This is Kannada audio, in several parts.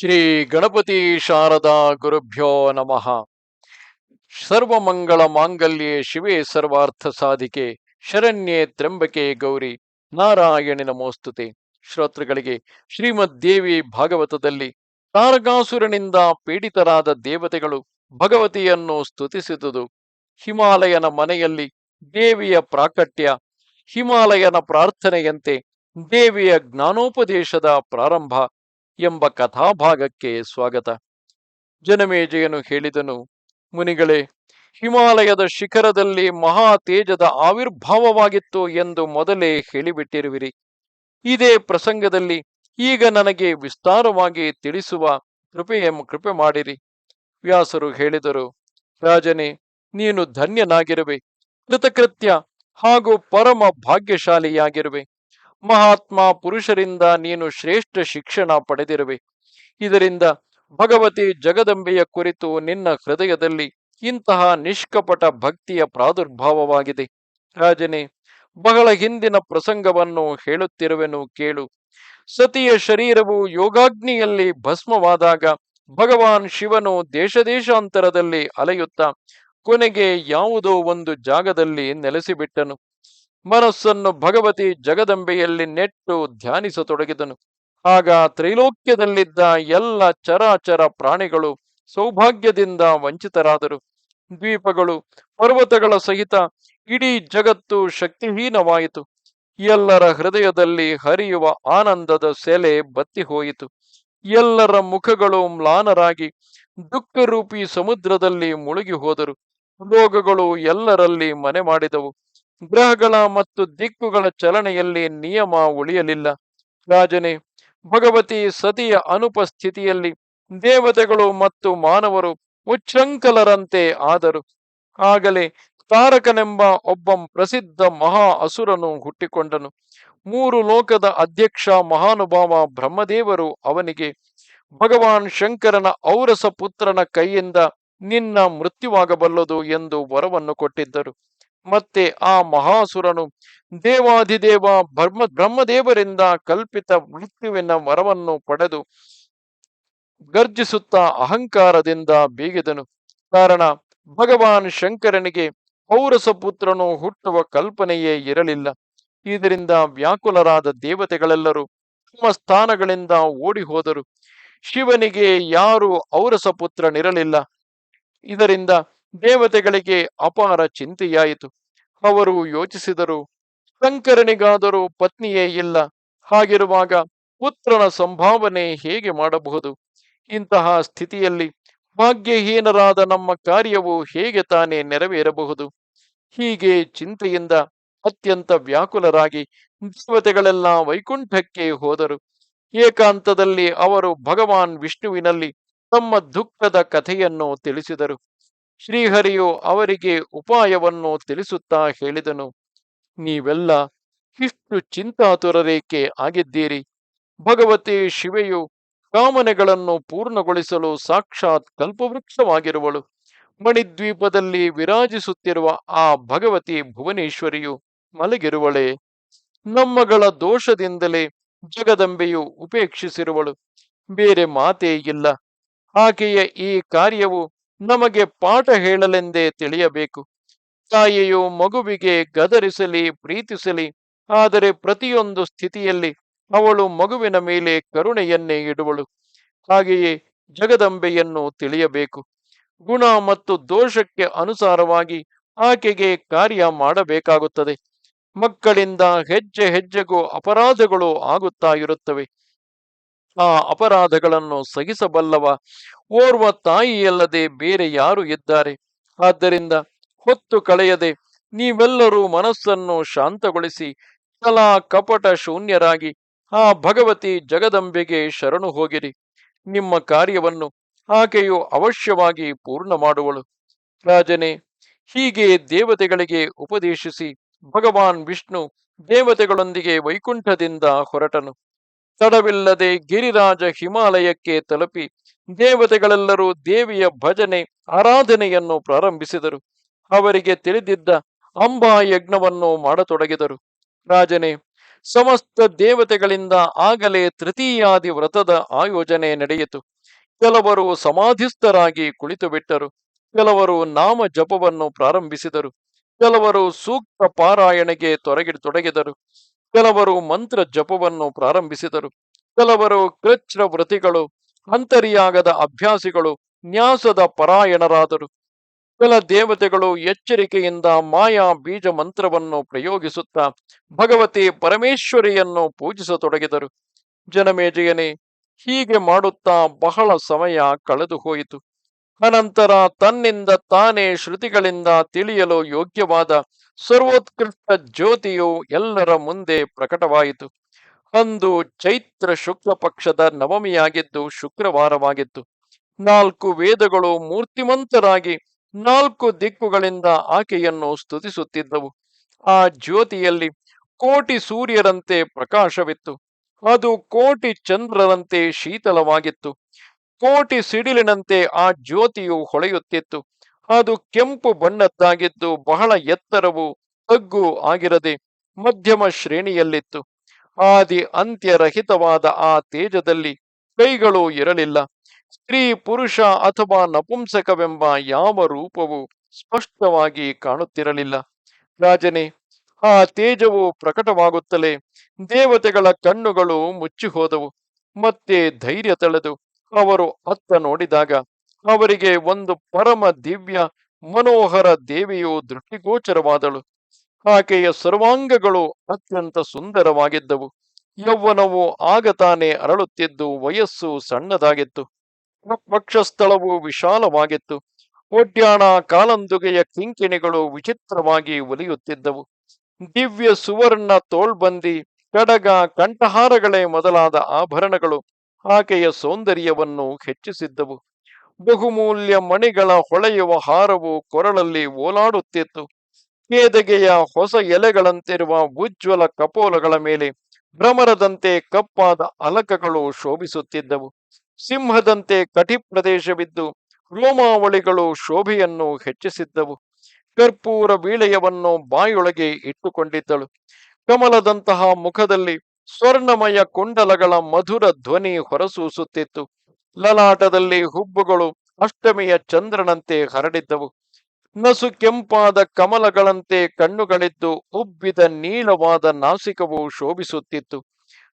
ಶ್ರೀ ಗಣಪತಿ ಶಾರದಾ ಗುರುಭ್ಯೋ ನಮಃ. ಸರ್ವಮಂಗಳ ಮಾಂಗಲ್ಯೆ ಶಿವೇ ಸರ್ವಾರ್ಥ ಸಾಧಿಕೆ, ಶರಣ್ಯೆ ತ್ರಂಬಕೆ ಗೌರಿ, ನಾರಾಯಣಿ ನಮೋಸ್ತುತೆ. ಶ್ರೋತೃಗಳಿಗೆ ಶ್ರೀಮದ್ ದೇವಿ ಭಾಗವತದಲ್ಲಿ ತಾರಕಾಸುರನಿಂದ ಪೀಡಿತರಾದ ದೇವತೆಗಳು ಭಗವತಿಯನ್ನು ಸ್ತುತಿಸಿದುದು. ಹಿಮಾಲಯನ ಮನೆಯಲ್ಲಿ ದೇವಿಯ ಪ್ರಾಕಟ್ಯ, ಹಿಮಾಲಯನ ಪ್ರಾರ್ಥನೆಯಂತೆ ದೇವಿಯ ಜ್ಞಾನೋಪದೇಶದ ಪ್ರಾರಂಭ ಎಂಬ ಕಥಾಭಾಗಕ್ಕೆ ಸ್ವಾಗತ. ಜನಮೇಜಯನು ಹೇಳಿದನು, ಮುನಿಗಳೇ, ಹಿಮಾಲಯದ ಶಿಖರದಲ್ಲಿ ಮಹಾ ತೇಜದ ಆವಿರ್ಭಾವವಾಗಿತ್ತು ಎಂದು ಮೊದಲೇ ಹೇಳಿಬಿಟ್ಟಿರುವಿರಿ. ಇದೇ ಪ್ರಸಂಗದಲ್ಲಿ ಈಗ ನನಗೆ ವಿಸ್ತಾರವಾಗಿ ತಿಳಿಸುವ ಕೃಪೆಯ ಕೃಪೆ ಮಾಡಿರಿ. ವ್ಯಾಸರು ಹೇಳಿದರು, ರಾಜನೇ, ನೀನು ಧನ್ಯನಾಗಿರುವೆ. ಕೃತಕೃತ್ಯ ಹಾಗೂ ಪರಮ ಭಾಗ್ಯಶಾಲಿಯಾಗಿರುವೆ. ಮಹಾತ್ಮ ಪುರುಷರಿಂದ ನೀನು ಶ್ರೇಷ್ಠ ಶಿಕ್ಷಣ ಪಡೆದಿರುವೆ. ಇದರಿಂದ ಭಗವತಿ ಜಗದಂಬೆಯ ಕುರಿತು ನಿನ್ನ ಹೃದಯದಲ್ಲಿ ಇಂತಹ ನಿಷ್ಕಪಟ ಭಕ್ತಿಯ ಪ್ರಾದುರ್ಭಾವವಾಗಿದೆ. ರಾಜನೇ, ಬಹಳ ಹಿಂದಿನ ಪ್ರಸಂಗವನ್ನು ಹೇಳುತ್ತಿರುವೆನು ಕೇಳು. ಸತಿಯ ಶರೀರವು ಯೋಗಾಗ್ನಿಯಲ್ಲಿ ಭಸ್ಮವಾದಾಗ ಭಗವಾನ್ ಶಿವನು ದೇಶದೇಶಾಂತರದಲ್ಲಿ ಅಲೆಯುತ್ತಾ ಕೊನೆಗೆ ಯಾವುದೋ ಒಂದು ಜಾಗದಲ್ಲಿ ನೆಲೆಸಿಬಿಟ್ಟನು. ಮನಸ್ಸನ್ನು ಭಗವತಿ ಜಗದಂಬೆಯಲ್ಲಿ ನೆಟ್ಟು ಧ್ಯಾನಿಸತೊಡಗಿದನು. ಆಗ ತ್ರೈಲೋಕ್ಯದಲ್ಲಿದ್ದ ಎಲ್ಲ ಚರಾಚರ ಪ್ರಾಣಿಗಳು ಸೌಭಾಗ್ಯದಿಂದ ವಂಚಿತರಾದರು. ದ್ವೀಪಗಳು, ಪರ್ವತಗಳ ಸಹಿತ ಇಡೀ ಜಗತ್ತು ಶಕ್ತಿಹೀನವಾಯಿತು. ಎಲ್ಲರ ಹೃದಯದಲ್ಲಿ ಹರಿಯುವ ಆನಂದದ ಸೆಲೆ ಬತ್ತಿ ಹೋಯಿತು ಎಲ್ಲರ ಮುಖಗಳು ಮ್ಲಾನರಾಗಿ ದುಃಖರೂಪಿ ಸಮುದ್ರದಲ್ಲಿ ಮುಳುಗಿ ಹೋದರು ರೋಗಗಳು ಎಲ್ಲರಲ್ಲಿ ಮನೆ ಮಾಡಿದವು. ಗ್ರಹಗಳ ಮತ್ತು ದಿಕ್ಕುಗಳ ಚಲನೆಯಲ್ಲಿ ನಿಯಮ ಉಳಿಯಲಿಲ್ಲ. ರಾಜನೇ, ಭಗವತಿ ಸತಿಯ ಅನುಪಸ್ಥಿತಿಯಲ್ಲಿ ದೇವತೆಗಳು ಮತ್ತು ಮಾನವರು ಉಚ್ಛೃಂಖಲರಂತೆ ಆದರು. ಆಗಲೇ ತಾರಕನೆಂಬ ಒಬ್ಬ ಪ್ರಸಿದ್ಧ ಮಹಾ ಅಸುರನು ಹುಟ್ಟಿಕೊಂಡನು. ಮೂರು ಲೋಕದ ಅಧ್ಯಕ್ಷ ಮಹಾನುಭಾವ ಬ್ರಹ್ಮದೇವರು ಅವನಿಗೆ, ಭಗವಾನ್ ಶಂಕರನ ಔರಸ ಪುತ್ರನ ಕೈಯಿಂದ ನಿನ್ನ ಮೃತ್ಯುವಾಗಬಲ್ಲದು ಎಂದು ವರವನ್ನು ಕೊಟ್ಟಿದ್ದರು. ಮತ್ತೆ ಆ ಮಹಾಸುರನು ದೇವಾಧಿದೇವ ಬ್ರಹ್ಮ, ಬ್ರಹ್ಮದೇವರಿಂದ ಕಲ್ಪಿತ ಮೃತ್ಯುವಿನ ವರವನ್ನು ಪಡೆದು ಗರ್ಜಿಸುತ್ತಾ ಅಹಂಕಾರದಿಂದ ಬೀಗಿದನು. ಕಾರಣ, ಭಗವಾನ್ ಶಂಕರನಿಗೆ ಪೌರಸ ಪುತ್ರನು ಹುಟ್ಟುವ ಕಲ್ಪನೆಯೇ ಇರಲಿಲ್ಲ. ಇದರಿಂದ ವ್ಯಾಕುಲರಾದ ದೇವತೆಗಳೆಲ್ಲರೂ ತಮ್ಮ ಸ್ಥಾನಗಳಿಂದ ಓಡಿ ಶಿವನಿಗೆ ಯಾರು ಔರಸ ಪುತ್ರನಿರಲಿಲ್ಲ. ಇದರಿಂದ ದೇವತೆಗಳಿಗೆ ಅಪಾರ ಚಿಂತೆಯಾಯಿತು. ಅವರು ಯೋಚಿಸಿದರು, ಶಂಕರನಿಗಾದರೂ ಪತ್ನಿಯೇ ಇಲ್ಲ. ಹಾಗಿರುವಾಗ ಪುತ್ರನ ಸಂಭಾವನೆ ಹೇಗೆ ಮಾಡಬಹುದು? ಇಂತಹ ಸ್ಥಿತಿಯಲ್ಲಿ ಭಾಗ್ಯಹೀನರಾದ ನಮ್ಮ ಕಾರ್ಯವು ಹೇಗೆ ತಾನೇ ನೆರವೇರಬಹುದು? ಹೀಗೆ ಚಿಂತೆಯಿಂದ ಅತ್ಯಂತ ವ್ಯಾಕುಲರಾಗಿ ದೇವತೆಗಳೆಲ್ಲ ವೈಕುಂಠಕ್ಕೆ ಹೋದರು. ಏಕಾಂತದಲ್ಲಿ ಅವರು ಭಗವಾನ್ ವಿಷ್ಣುವಿನಲ್ಲಿ ತಮ್ಮ ದುಃಖದ ಕಥೆಯನ್ನು ತಿಳಿಸಿದರು. ಶ್ರೀಹರಿಯು ಅವರಿಗೆ ಉಪಾಯವನ್ನು ತಿಳಿಸುತ್ತಾ ಹೇಳಿದನು, ನೀವೆಲ್ಲ ಇಷ್ಟು ಚಿಂತಾತುರರೇಕೆ ಆಗಿದ್ದೀರಿ? ಭಗವತಿ ಶಿವೆಯು ಕಾಮನೆಗಳನ್ನು ಪೂರ್ಣಗೊಳಿಸಲು ಸಾಕ್ಷಾತ್ ಕಲ್ಪವೃಕ್ಷವಾಗಿರುವಳು. ಮಣಿದ್ವೀಪದಲ್ಲಿ ವಿರಾಜಿಸುತ್ತಿರುವ ಆ ಭಗವತಿ ಭುವನೇಶ್ವರಿಯು ಮಲಗಿರುವಳೆ. ನಮ್ಮಗಳ ದೋಷದಿಂದಲೇ ಜಗದಂಬೆಯು ಉಪೇಕ್ಷಿಸಿರುವಳು. ಬೇರೆ ಮಾತೇ ಇಲ್ಲ. ಆಕೆಯ ಈ ಕಾರ್ಯವು ನಮಗೆ ಪಾಠ ಹೇಳಲೆಂದೇ ತಿಳಿಯಬೇಕು. ತಾಯಿಯು ಮಗುವಿಗೆ ಗದರಿಸಲಿ, ಪ್ರೀತಿಸಲಿ, ಆದರೆ ಪ್ರತಿಯೊಂದು ಸ್ಥಿತಿಯಲ್ಲಿ ಅವಳು ಮಗುವಿನ ಮೇಲೆ ಕರುಣೆಯನ್ನೇ ಇಡುವಳು. ಹಾಗೆಯೇ ಜಗದಂಬೆಯನ್ನು ತಿಳಿಯಬೇಕು. ಗುಣ ಮತ್ತು ದೋಷಕ್ಕೆ ಅನುಸಾರವಾಗಿ ಆಕೆಗೆ ಕಾರ್ಯ ಮಾಡಬೇಕಾಗುತ್ತದೆ. ಮಕ್ಕಳಿಂದ ಹೆಜ್ಜೆ ಹೆಜ್ಜೆಗೂ ಅಪರಾಧಗಳು ಆಗುತ್ತಾ ಇರುತ್ತವೆ. ಆ ಅಪರಾಧಗಳನ್ನು ಸಹಿಸಬಲ್ಲವ, ಓರ್ವ ತಾಯಿಯಲ್ಲದೆ ಬೇರೆ ಯಾರು ಇದ್ದಾರೆ? ಆದ್ದರಿಂದ ಹೊತ್ತು ಕಳೆಯದೆ ನೀವೆಲ್ಲರೂ ಮನಸ್ಸನ್ನು ಶಾಂತಗೊಳಿಸಿ ಕಲಾ ಕಪಟ ಶೂನ್ಯರಾಗಿ ಆ ಭಗವತಿ ಜಗದಂಬೆಗೆ ಶರಣು ಹೋಗಿರಿ. ನಿಮ್ಮ ಕಾರ್ಯವನ್ನು ಆಕೆಯು ಅವಶ್ಯವಾಗಿ ಪೂರ್ಣ ಮಾಡುವಳು ರಾಜನೇ, ಹೀಗೆ ದೇವತೆಗಳಿಗೆ ಉಪದೇಶಿಸಿ ಭಗವಾನ್ ವಿಷ್ಣು ದೇವತೆಗಳೊಂದಿಗೆ ವೈಕುಂಠದಿಂದ ಹೊರಟನು. ತಡವಿಲ್ಲದೆ ಗಿರಿರಾಜ ಹಿಮಾಲಯಕ್ಕೆ ತಲುಪಿ ದೇವತೆಗಳೆಲ್ಲರೂ ದೇವಿಯ ಭಜನೆ, ಆರಾಧನೆಯನ್ನು ಪ್ರಾರಂಭಿಸಿದರು. ಅವರಿಗೆ ತಿಳಿದಿದ್ದ ಅಂಬಾ ಯಜ್ಞವನ್ನು ಮಾಡತೊಡಗಿದರು. ರಾಜನೇ, ಸಮಸ್ತ ದೇವತೆಗಳಿಂದ ಆಗಲೇ ತೃತೀಯಾದಿ ವ್ರತದ ಆಯೋಜನೆ ನಡೆಯಿತು. ಕೆಲವರು ಸಮಾಧಿಸ್ಥರಾಗಿ ಕುಳಿತು ಬಿಟ್ಟರು ಕೆಲವರು ನಾಮ ಜಪವನ್ನು ಪ್ರಾರಂಭಿಸಿದರು. ಕೆಲವರು ಸೂಕ್ತ ಪಾರಾಯಣೆಗೆ ತೊಡಗಿ ತೊಡಗಿದರು ಕೆಲವರು ಮಂತ್ರ ಜಪವನ್ನು ಪ್ರಾರಂಭಿಸಿದರು. ಕೆಲವರು ಕೃಚ್ಛ ವ್ರತಿಗಳು, ಅಂತರಿಯಾಗದ ಅಭ್ಯಾಸಿಗಳು, ನ್ಯಾಸದ ಪರಾಯಣರಾದರು. ಕೆಲ ದೇವತೆಗಳು ಎಚ್ಚರಿಕೆಯಿಂದ ಮಾಯಾ ಬೀಜ ಮಂತ್ರವನ್ನು ಪ್ರಯೋಗಿಸುತ್ತಾ ಭಗವತಿ ಪರಮೇಶ್ವರಿಯನ್ನು ಪೂಜಿಸತೊಡಗಿದರು. ಜನಮೇಜಯನೇ, ಹೀಗೆ ಮಾಡುತ್ತಾ ಬಹಳ ಸಮಯ ಕಳೆದು ಹೋಯಿತು ಅನಂತರ ತನ್ನಿಂದ ತಾನೇ ಶ್ರುತಿಗಳಿಂದ ತಿಳಿಯಲು ಯೋಗ್ಯವಾದ ಸರ್ವೋತ್ಕೃಷ್ಟ ಜ್ಯೋತಿಯು ಎಲ್ಲರ ಮುಂದೆ ಪ್ರಕಟವಾಯಿತು. ಅಂದು ಚೈತ್ರ ಶುಕ್ಲ ಪಕ್ಷದ ನವಮಿಯಾಗಿದ್ದು ಶುಕ್ರವಾರವಾಗಿತ್ತು. ನಾಲ್ಕು ವೇದಗಳು ಮೂರ್ತಿಮಂತರಾಗಿ ನಾಲ್ಕು ದಿಕ್ಕುಗಳಿಂದ ಆಕೆಯನ್ನು ಸ್ತುತಿಸುತ್ತಿದ್ದವು. ಆ ಜ್ಯೋತಿಯಲ್ಲಿ ಕೋಟಿ ಸೂರ್ಯರಂತೆ ಪ್ರಕಾಶವಿತ್ತು. ಅದು ಕೋಟಿ ಚಂದ್ರರಂತೆ ಶೀತಲವಾಗಿತ್ತು. ಕೋಟಿ ಸಿಡಿಲಿನಂತೆ ಆ ಜ್ಯೋತಿಯು ಹೊಳೆಯುತ್ತಿತ್ತು. ಅದು ಕೆಂಪು ಬಣ್ಣದ್ದಾಗಿದ್ದು ಬಹಳ ಎತ್ತರವು ತಗ್ಗು ಆಗಿರದೆ ಮಧ್ಯಮ ಶ್ರೇಣಿಯಲ್ಲಿತ್ತು. ಆದಿ ಅಂತ್ಯರಹಿತವಾದ ಆ ತೇಜದಲ್ಲಿ ಕೈಗಳು ಇರಲಿಲ್ಲ. ಸ್ತ್ರೀ, ಪುರುಷ ಅಥವಾ ನಪುಂಸಕವೆಂಬ ಯಾವ ರೂಪವು ಸ್ಪಷ್ಟವಾಗಿ ಕಾಣುತ್ತಿರಲಿಲ್ಲ. ರಾಜನೇ, ಆ ತೇಜವು ಪ್ರಕಟವಾಗುತ್ತಲೇ ದೇವತೆಗಳ ಕಣ್ಣುಗಳು ಮುಚ್ಚಿಹೋದವು. ಮತ್ತೆ ಧೈರ್ಯ ತಳೆದು ಅವರು ಅತ್ತ ನೋಡಿದಾಗ ಅವರಿಗೆ ಒಂದು ಪರಮ ದಿವ್ಯ ಮನೋಹರ ದೇವಿಯು ದೃಷ್ಟಿಗೋಚರವಾದಳು. ಆಕೆಯ ಸರ್ವಾಂಗಗಳು ಅತ್ಯಂತ ಸುಂದರವಾಗಿದ್ದವು. ಯೌವನವು ಆಗ ತಾನೇ ಅರಳುತ್ತಿದ್ದು ವಯಸ್ಸು ಸಣ್ಣದಾಗಿತ್ತು. ಪಕ್ಷಸ್ಥಳವು ವಿಶಾಲವಾಗಿತ್ತು. ಒಡ್ಯಾಣ ಕಾಲಂದುಗೆಯ ಕಿಂಕಿಣಿಗಳು ವಿಚಿತ್ರವಾಗಿ ಒಲಿಯುತ್ತಿದ್ದವು. ದಿವ್ಯ ಸುವರ್ಣ ತೋಳ್ಬಂದಿ, ಕಡಗ ಕಂಠಹಾರಗಳೇ ಮೊದಲಾದ ಆಭರಣಗಳು ಆಕೆಯ ಸೌಂದರ್ಯವನ್ನು ಹೆಚ್ಚಿಸಿದ್ದವು. ಬಹುಮೂಲ್ಯ ಮಣಿಗಳ ಹೊಳೆಯುವ ಹಾರವು ಕೊರಳಲ್ಲಿ ಓಲಾಡುತ್ತಿತ್ತು. ಕೇದಗೆಯ ಹೊಸ ಎಲೆಗಳಂತಿರುವ ಉಜ್ವಲ ಕಪೋಲಗಳ ಮೇಲೆ ಭ್ರಮರದಂತೆ ಕಪ್ಪಾದ ಅಲಕಗಳು ಶೋಭಿಸುತ್ತಿದ್ದವು. ಸಿಂಹದಂತೆ ಕಟಿ ಪ್ರದೇಶವಿದ್ದು ರೋಮಾವಳಿಗಳು ಶೋಭೆಯನ್ನು ಹೆಚ್ಚಿಸಿದ್ದವು. ಕರ್ಪೂರ ವೀಳೆಯವನ್ನು ಬಾಯೊಳಗೆ ಇಟ್ಟುಕೊಂಡಿದ್ದಳು. ಕಮಲದಂತಹ ಮುಖದಲ್ಲಿ ಸ್ವರ್ಣಮಯ ಕುಂಡಲಗಳ ಮಧುರ ಧ್ವನಿ ಹೊರಸೂಸುತ್ತಿತ್ತು. ಲಲಾಟದಲ್ಲಿ ಹುಬ್ಬುಗಳು ಅಷ್ಟಮಿಯ ಚಂದ್ರನಂತೆ ಹರಡಿದ್ದವು. ನಸು ಕೆಂಪಾದ ಕಮಲಗಳಂತೆ ಕಣ್ಣುಗಳಿದ್ದು ಉಬ್ಬಿದ ನೀಲವಾದ ನಾಸಿಕವು ಶೋಭಿಸುತ್ತಿತ್ತು.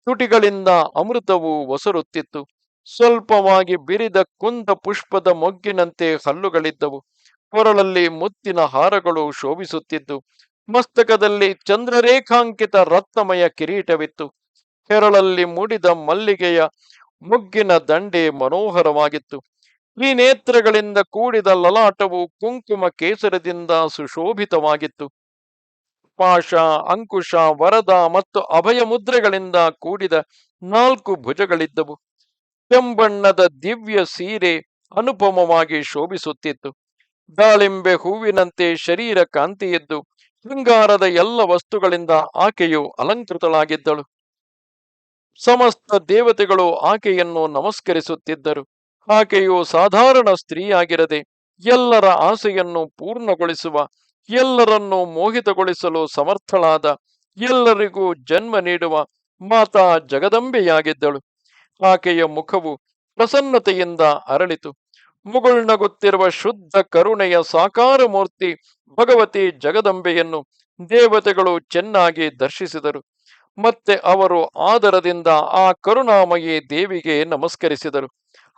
ತುಟಿಗಳಿಂದ ಅಮೃತವು ಒಸರುತ್ತಿತ್ತು. ಸ್ವಲ್ಪವಾಗಿ ಬಿರಿದ ಕುಂದ ಪುಷ್ಪದ ಮೊಗ್ಗಿನಂತೆ ಹಲ್ಲುಗಳಿದ್ದವು. ಕೊರಳಲ್ಲಿ ಮುತ್ತಿನ ಹಾರಗಳು ಶೋಭಿಸುತ್ತಿದ್ದು, ಮಸ್ತಕದಲ್ಲಿ ಚಂದ್ರರೇಖಾಂಕಿತ ರತ್ನಮಯ ಕಿರೀಟವಿತ್ತು. ಹೆರಳಲ್ಲಿ ಮುಡಿದ ಮಲ್ಲಿಗೆಯ ಮುಗ್ಗಿನ ದಂಡೆ ಮನೋಹರವಾಗಿತ್ತು. ಈ ನೇತ್ರಗಳಿಂದ ಕೂಡಿದ ಲಲಾಟವು ಕುಂಕುಮ ಕೇಸರದಿಂದ ಸುಶೋಭಿತವಾಗಿತ್ತು. ಪಾಶ, ಅಂಕುಶ, ವರದ ಮತ್ತು ಅಭಯ ಮುದ್ರೆಗಳಿಂದ ಕೂಡಿದ ನಾಲ್ಕು ಭುಜಗಳಿದ್ದವು. ಕೆಂಬಣ್ಣದ ದಿವ್ಯ ಸೀರೆ ಅನುಪಮವಾಗಿ ಶೋಭಿಸುತ್ತಿತ್ತು. ದಾಳಿಂಬೆ ಹೂವಿನಂತೆ ಶರೀರ ಕಾಂತಿಯಿದ್ದು, ಶೃಂಗಾರದ ಎಲ್ಲ ವಸ್ತುಗಳಿಂದ ಆಕೆಯು ಅಲಂಕೃತಳಾಗಿದ್ದಳು. ಸಮಸ್ತ ದೇವತೆಗಳು ಆಕೆಯನ್ನು ನಮಸ್ಕರಿಸುತ್ತಿದ್ದರು. ಆಕೆಯು ಸಾಧಾರಣ ಸ್ತ್ರೀಯಾಗಿರದೆ ಎಲ್ಲರ ಆಸೆಯನ್ನು ಪೂರ್ಣಗೊಳಿಸುವ, ಎಲ್ಲರನ್ನು ಮೋಹಿತಗೊಳಿಸಲು ಸಮರ್ಥಳಾದ, ಎಲ್ಲರಿಗೂ ಜನ್ಮ ನೀಡುವ ಮಾತಾ ಜಗದಂಬೆಯಾಗಿದ್ದಳು. ಆಕೆಯ ಮುಖವು ಪ್ರಸನ್ನತೆಯಿಂದ ಅರಳಿತು. ಮುಗುಳ್ನಗುತ್ತಿರುವ ಶುದ್ಧ ಕರುಣೆಯ ಸಾಕಾರ ಮೂರ್ತಿ ಭಗವತಿ ಜಗದಂಬೆಯನ್ನು ದೇವತೆಗಳು ಚೆನ್ನಾಗಿ ದರ್ಶಿಸಿದರು. ಮತ್ತೆ ಅವರು ಆದರದಿಂದ ಆ ಕರುಣಾಮಯಿ ದೇವಿಗೆ ನಮಸ್ಕರಿಸಿದರು.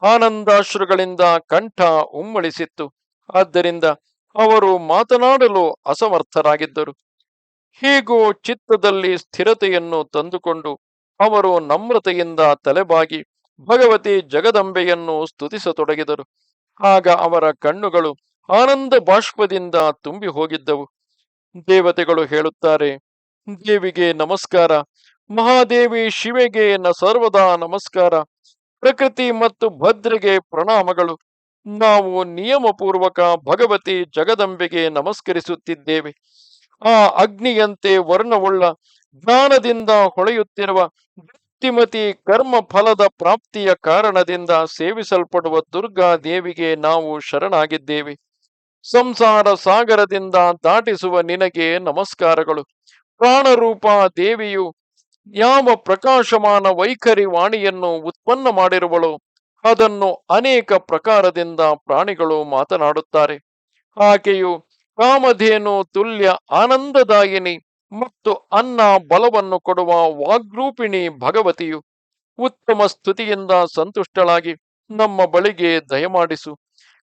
ಆನಂದಾಶ್ರುಗಳಿಂದ ಕಂಠ ಉಮ್ಮಳಿಸಿತ್ತು. ಆದ್ದರಿಂದ ಅವರು ಮಾತನಾಡಲು ಅಸಮರ್ಥರಾಗಿದ್ದರು. ಹೀಗೂ ಚಿತ್ತದಲ್ಲಿ ಸ್ಥಿರತೆಯನ್ನು ತಂದುಕೊಂಡು ಅವರು ನಮ್ರತೆಯಿಂದ ತಲೆಬಾಗಿ ಭಗವತಿ ಜಗದಂಬೆಯನ್ನು ಸ್ತುತಿಸತೊಡಗಿದರು. ಆಗ ಅವರ ಕಣ್ಣುಗಳು ಆನಂದ ಬಾಷ್ಪದಿಂದ ತುಂಬಿ ಹೋಗಿದ್ದವು. ದೇವತೆಗಳು ಹೇಳುತ್ತಾರೆ ದೇವಿಗೆ ನಮಸ್ಕಾರ. ಮಹಾದೇವಿ ಶಿವೆಗೆ ನ ಸರ್ವದಾ ನಮಸ್ಕಾರ. ಪ್ರಕೃತಿ ಮತ್ತು ಭದ್ರಗೆ ಪ್ರಣಾಮಗಳು. ನಾವು ನಿಯಮಪೂರ್ವಕ ಭಗವತಿ ಜಗದಂಬೆಗೆ ನಮಸ್ಕರಿಸುತ್ತಿದ್ದೇವೆ. ಆ ಅಗ್ನಿಯಂತೆ ವರ್ಣವುಳ್ಳ ಜ್ಞಾನದಿಂದ ಹೊಳೆಯುತ್ತಿರುವ ಭಕ್ತಿಮತಿ ಕರ್ಮ ಫಲದ ಪ್ರಾಪ್ತಿಯ ಕಾರಣದಿಂದ ಸೇವಿಸಲ್ಪಡುವ ದುರ್ಗಾ ದೇವಿಗೆ ನಾವು ಶರಣಾಗಿದ್ದೇವೆ. ಸಂಸಾರ ಸಾಗರದಿಂದ ದಾಟಿಸುವ ನಿನಗೆ ನಮಸ್ಕಾರಗಳು. ಪ್ರಾಣರೂಪ ದೇವಿಯು ಯಾವ ಪ್ರಕಾಶಮಾನ ವೈಖರಿ ವಾಣಿಯನ್ನು ಉತ್ಪನ್ನ ಮಾಡಿರುವಳು, ಅದನ್ನು ಅನೇಕ ಪ್ರಕಾರದಿಂದ ಪ್ರಾಣಿಗಳು ಮಾತನಾಡುತ್ತಾರೆ. ಆಕೆಯು ಕಾಮಧೇನು, ತುಲ್ಯ, ಆನಂದದಾಯಿನಿ ಮತ್ತು ಅನ್ನ ಬಲವನ್ನು ಕೊಡುವ ವಾಗ್ರೂಪಿಣಿ ಭಗವತಿಯು ಉತ್ತಮ ಸ್ತುತಿಯಿಂದ ಸಂತುಷ್ಟಳಾಗಿ ನಮ್ಮ ಬಳಿಗೆ ದಯಮಾಡಿಸು.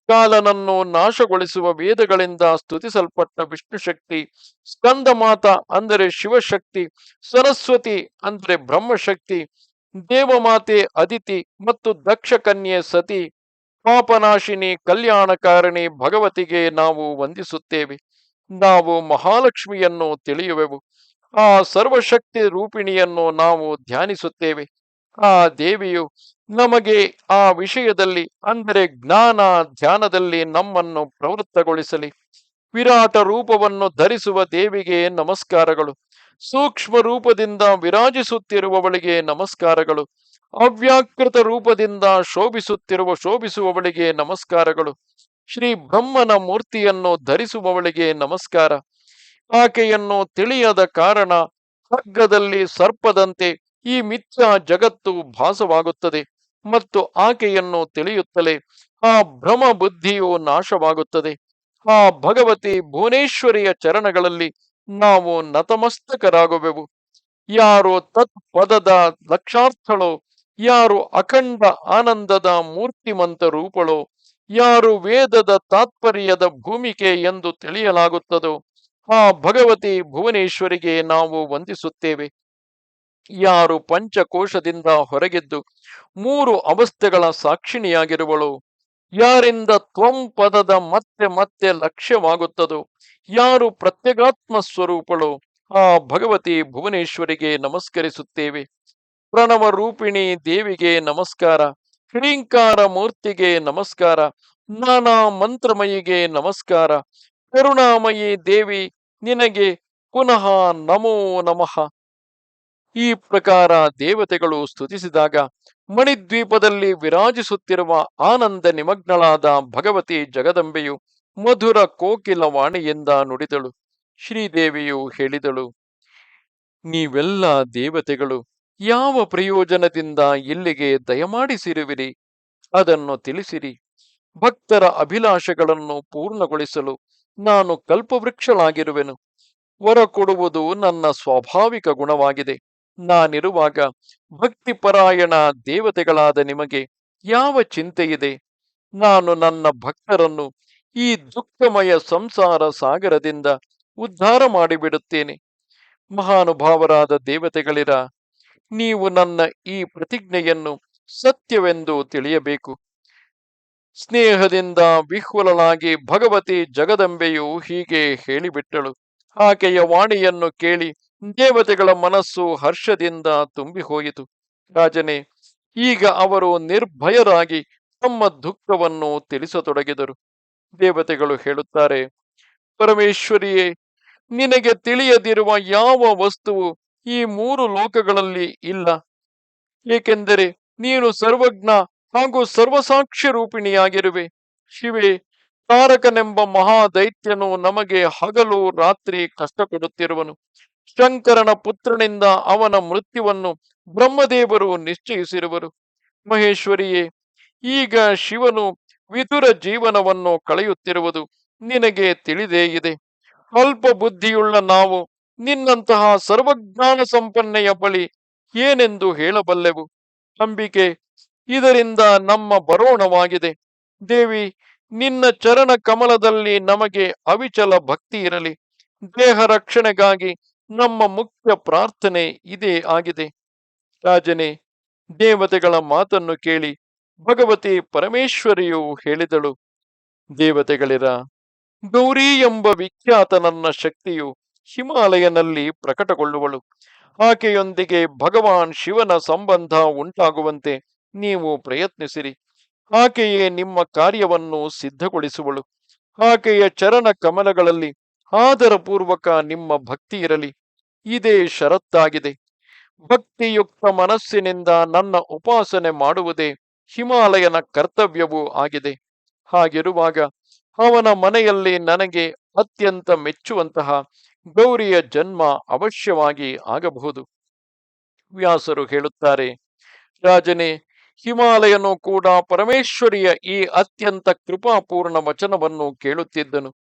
ಕಾಲನನ್ನು ನಾಶಗೊಳಿಸುವ ವೇದಗಳಿಂದ ಸ್ತುತಿಸಲ್ಪಟ್ಟ ವಿಷ್ಣು ಶಕ್ತಿ, ಸ್ಕಂದ ಮಾತ ಅಂದರೆ ಶಿವಶಕ್ತಿ, ಸರಸ್ವತಿ ಅಂದರೆ ಬ್ರಹ್ಮಶಕ್ತಿ, ದೇವಮಾತೆ ಅದಿತಿ ಮತ್ತು ದಕ್ಷ ಕನ್ಯೆ ಸತಿ, ಪಾಪನಾಶಿನಿ ಕಲ್ಯಾಣಕಾರಿಣಿ ಭಗವತಿಗೆ ನಾವು ವಂದಿಸುತ್ತೇವೆ. ನಾವು ಮಹಾಲಕ್ಷ್ಮಿಯನ್ನು ತಿಳಿಯುವೆವು. ಆ ಸರ್ವಶಕ್ತಿ ರೂಪಿಣಿಯನ್ನು ನಾವು ಧ್ಯಾನಿಸುತ್ತೇವೆ. ಆ ದೇವಿಯು ನಮಗೆ ಆ ವಿಷಯದಲ್ಲಿ, ಅಂದರೆ ಜ್ಞಾನ ಧ್ಯಾನದಲ್ಲಿ ನಮ್ಮನ್ನು ಪ್ರವೃತ್ತಗೊಳಿಸಲಿ. ವಿರಾಟ ರೂಪವನ್ನು ಧರಿಸುವ ದೇವಿಗೆ ನಮಸ್ಕಾರಗಳು. ಸೂಕ್ಷ್ಮ ರೂಪದಿಂದ ವಿರಾಜಿಸುತ್ತಿರುವವಳಿಗೆ ನಮಸ್ಕಾರಗಳು. ಅವ್ಯಾಕೃತ ರೂಪದಿಂದ ಶೋಭಿಸುತ್ತಿರುವ, ಶೋಭಿಸುವವಳಿಗೆ ನಮಸ್ಕಾರಗಳು. ಶ್ರೀ ಬ್ರಹ್ಮನ ಮೂರ್ತಿಯನ್ನು ಧರಿಸುವವಳಿಗೆ ನಮಸ್ಕಾರ. ಆಕೆಯನ್ನು ತಿಳಿಯದ ಕಾರಣ, ಹಗ್ಗದಲ್ಲಿ ಸರ್ಪದಂತೆ ಈ ಮಿಥ್ಯಾ ಜಗತ್ತು ಭಾಸವಾಗುತ್ತದೆ. ಮತ್ತು ಆಕೆಯನ್ನು ತಿಳಿಯುತ್ತಲೇ, ಆ ಭ್ರಮ ಬುದ್ಧಿಯು ನಾಶವಾಗುತ್ತದೆ. ಆ ಭಗವತಿ ಭುವನೇಶ್ವರಿಯ ಚರಣಗಳಲ್ಲಿ ನಾವು ನತಮಸ್ತಕರಾಗುವೆವು. ಯಾರು ತತ್ ಪದದ ಲಕ್ಷಾರ್ಥಳೋ, ಯಾರು ಅಖಂಡ ಆನಂದದ ಮೂರ್ತಿಮಂತ ರೂಪಳೋ ಯಾರು ವೇದದ ತಾತ್ಪರ್ಯದ ಭೂಮಿಕೆ ಎಂದು ತಿಳಿಯಲಾಗುತ್ತದೋ, ಆ ಭಗವತಿ ಭುವನೇಶ್ವರಿಗೆ ನಾವು ವಂದಿಸುತ್ತೇವೆ. ಯಾರು ಪಂಚಕೋಶದಿಂದ ಹೊರಗೆದ್ದು ಮೂರು ಅವಸ್ಥೆಗಳ ಸಾಕ್ಷಿಣಿಯಾಗಿರುವಳು. ಯಾರಿಂದ ತ್ವಂ ಪದದ ಮತ್ತೆ ಮತ್ತೆ ಲಕ್ಷ್ಯವಾಗುತ್ತದೋ, ಯಾರು ಪ್ರತ್ಯಗಾತ್ಮ ಸ್ವರೂಪಳು, ಆ ಭಗವತಿ ಭುವನೇಶ್ವರಿಗೆ ನಮಸ್ಕರಿಸುತ್ತೇವೆ. ಪ್ರಣವ ರೂಪಿಣಿ ದೇವಿಗೆ ನಮಸ್ಕಾರ, ಶ್ರೀಂಕಾರ ಮೂರ್ತಿಗೆ ನಮಸ್ಕಾರ, ನಾನಾ ಮಂತ್ರಮಯಿಗೆ ನಮಸ್ಕಾರ, ಕರುಣಾಮಯಿ ದೇವಿ ನಿನಗೆ ಪುನಃ ನಮೋ ನಮಃ. ಈ ಪ್ರಕಾರ ದೇವತೆಗಳು ಸ್ತುತಿಸಿದಾಗ ಮಣಿದ್ವೀಪದಲ್ಲಿ ವಿರಾಜಿಸುತ್ತಿರುವ ಆನಂದ ನಿಮಗ್ನಳಾದ ಭಗವತಿ ಜಗದಂಬೆಯು ಮಧುರ ಕೋಕಿಲ ವಾಣಿಯಿಂದ ನುಡಿದಳು. ಶ್ರೀದೇವಿಯು ಹೇಳಿದಳು, ನೀವೆಲ್ಲ ದೇವತೆಗಳು, ಯಾವ ಪ್ರಯೋಜನದಿಂದ ಇಲ್ಲಿಗೆ ದಯಮಾಡಿಸಿರುವಿರಿ? ಅದನ್ನು ತಿಳಿಸಿರಿ. ಭಕ್ತರ ಅಭಿಲಾಷೆಗಳನ್ನು ಪೂರ್ಣಗೊಳಿಸಲು ನಾನು ಕಲ್ಪವೃಕ್ಷಳಾಗಿರುವೆನು. ವರ ಕೊಡುವುದು ನನ್ನ ಸ್ವಾಭಾವಿಕ ಗುಣವಾಗಿದೆ. ನಾನಿರುವಾಗ ಭಕ್ತಿಪರಾಯಣ ದೇವತೆಗಳಾದ ನಿಮಗೆ ಯಾವ ಚಿಂತೆಯಿದೆ? ನಾನು ನನ್ನ ಭಕ್ತರನ್ನು ಈ ದುಃಖಮಯ ಸಂಸಾರ ಸಾಗರದಿಂದ ಉದ್ಧಾರ ಮಾಡಿಬಿಡುತ್ತೇನೆ. ಮಹಾನುಭಾವರಾದ ದೇವತೆಗಳಿರ, ನೀವು ನನ್ನ ಈ ಪ್ರತಿಜ್ಞೆಯನ್ನು ಸತ್ಯವೆಂದು ತಿಳಿಯಬೇಕು. ಸ್ನೇಹದಿಂದ ವಿಹ್ವಲನಾಗಿ ಭಗವತಿ ಜಗದಂಬೆಯು ಹೀಗೆ ಹೇಳಿಬಿಟ್ಟಳು. ಆಕೆಯ ವಾಣಿಯನ್ನು ಕೇಳಿ ದೇವತೆಗಳ ಮನಸ್ಸು ಹರ್ಷದಿಂದ ತುಂಬಿ ಹೋಯಿತು ರಾಜನೇ, ಈಗ ಅವರು ನಿರ್ಭಯರಾಗಿ ತಮ್ಮ ದುಃಖವನ್ನು ತಿಳಿಸತೊಡಗಿದರು. ದೇವತೆಗಳು ಹೇಳುತ್ತಾರೆ, ಪರಮೇಶ್ವರಿಯೇ, ನಿನಗೆ ತಿಳಿಯದಿರುವ ಯಾವ ವಸ್ತುವು ಈ ಮೂರು ಲೋಕಗಳಲ್ಲಿ ಇಲ್ಲ. ಏಕೆಂದರೆ ನೀನು ಸರ್ವಜ್ಞ ಹಾಗೂ ಸರ್ವಸಾಕ್ಷಿ ರೂಪಿಣಿಯಾಗಿರುವೆ. ಶಿವೆ, ತಾರಕನೆಂಬ ಮಹಾದೈತ್ಯನು ನಮಗೆ ಹಗಲು ರಾತ್ರಿ ಕಷ್ಟ ಕೊಡುತ್ತಿರುವನು ಶಂಕರನ ಪುತ್ರನಿಂದ ಅವನ ಮೃತ್ಯುವನ್ನು ಬ್ರಹ್ಮದೇವರು ನಿಶ್ಚಯಿಸಿರುವರು. ಮಹೇಶ್ವರಿಯೇ, ಈಗ ಶಿವನು ವಿದುರ ಜೀವನವನ್ನು ಕಳೆಯುತ್ತಿರುವುದು ನಿನಗೆ ತಿಳಿದೇ ಇದೆ. ಅಲ್ಪ ಬುದ್ಧಿಯುಳ್ಳ ನಾವು ನಿನ್ನಂತಹ ಸರ್ವಜ್ಞಾನ ಸಂಪನ್ನೆಯ ಬಳಿ ಏನೆಂದು ಹೇಳಬಲ್ಲೆವು? ಅಂಬಿಕೆ ಇದರಿಂದ ನಮ್ಮ ಬರೋಣವಾಗಿದೆ. ದೇವಿ, ನಿನ್ನ ಚರಣ ಕಮಲದಲ್ಲಿ ನಮಗೆ ಅವಿಚಲ ಭಕ್ತಿ ಇರಲಿ. ದೇಹ ರಕ್ಷಣೆಗಾಗಿ ನಮ್ಮ ಮುಖ್ಯ ಪ್ರಾರ್ಥನೆ ಇದೇ ಆಗಿದೆ. ರಾಜನೇ, ದೇವತೆಗಳ ಮಾತನ್ನು ಕೇಳಿ ಭಗವತಿ ಪರಮೇಶ್ವರಿಯು ಹೇಳಿದಳು. ದೇವತೆಗಳಿರ, ಗೌರಿ ಎಂಬ ವಿಖ್ಯಾತ ನನ್ನ ಶಕ್ತಿಯು ಹಿಮಾಲಯನಲ್ಲಿ ಪ್ರಕಟಗೊಳ್ಳುವಳು. ಆಕೆಯೊಂದಿಗೆ ಭಗವಾನ್ ಶಿವನ ಸಂಬಂಧ ಉಂಟಾಗುವಂತೆ ನೀವು ಪ್ರಯತ್ನಿಸಿರಿ. ಆಕೆಯೇ ನಿಮ್ಮ ಕಾರ್ಯವನ್ನು ಸಿದ್ಧಗೊಳಿಸುವಳು. ಆಕೆಯ ಚರಣ ಕಮಲಗಳಲ್ಲಿ ಆದರಪೂರ್ವಕ ನಿಮ್ಮ ಭಕ್ತಿ ಇರಲಿ. ಇದೇ ಷರತ್ತಾಗಿದೆ. ಭಕ್ತಿಯುಕ್ತ ಮನಸ್ಸಿನಿಂದ ನನ್ನ ಉಪಾಸನೆ ಮಾಡುವುದೇ ಹಿಮಾಲಯನ ಕರ್ತವ್ಯವೂ ಆಗಿದೆ. ಹಾಗಿರುವಾಗ ಅವನ ಮನೆಯಲ್ಲಿ ನನಗೆ ಅತ್ಯಂತ ಮೆಚ್ಚುವಂತಹ ಗೌರಿಯ ಜನ್ಮ ಅವಶ್ಯವಾಗಿ ಆಗಬಹುದು. ವ್ಯಾಸರು ಹೇಳುತ್ತಾರೆ, ರಾಜನೇ, ಹಿಮಾಲಯನು ಕೂಡ ಪರಮೇಶ್ವರಿಯ ಈ ಅತ್ಯಂತ ಕೃಪಾಪೂರ್ಣ ವಚನವನ್ನು ಕೇಳುತ್ತಿದ್ದನು.